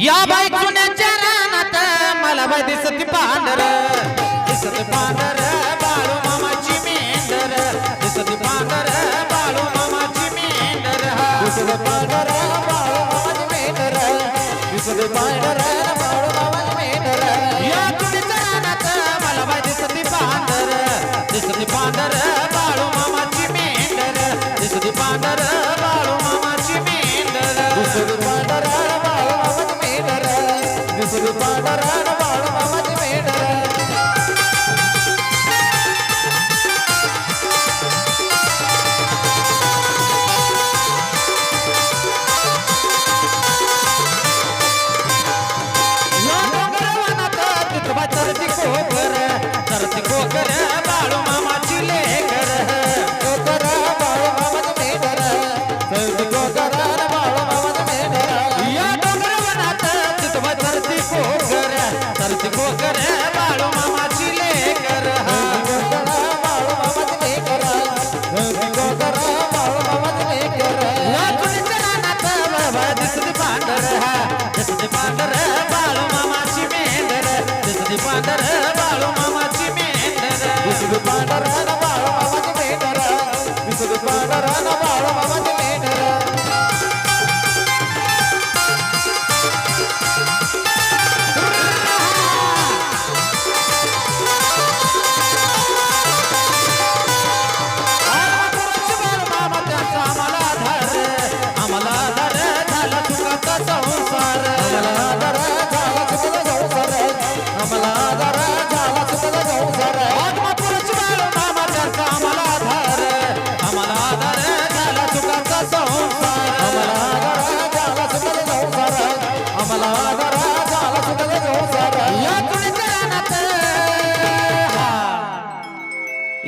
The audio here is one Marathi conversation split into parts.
या बाई चुन्याच्या रानात मला बाई दिसत पांढर. दिसत पांढर बाळू मामाची मेंढर. दिसत पांढर बाळू मामाची मेंढर. दिसत पांढर बाळू मामाची मेंढर. दिसत पांढर बाळू सकल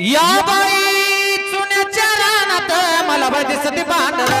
या बाई चुन्याच्या रानात मला बाई दिसते बांधला.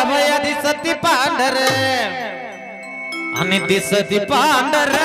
अभया दिसती पांढर. आणि दिसती पांढर.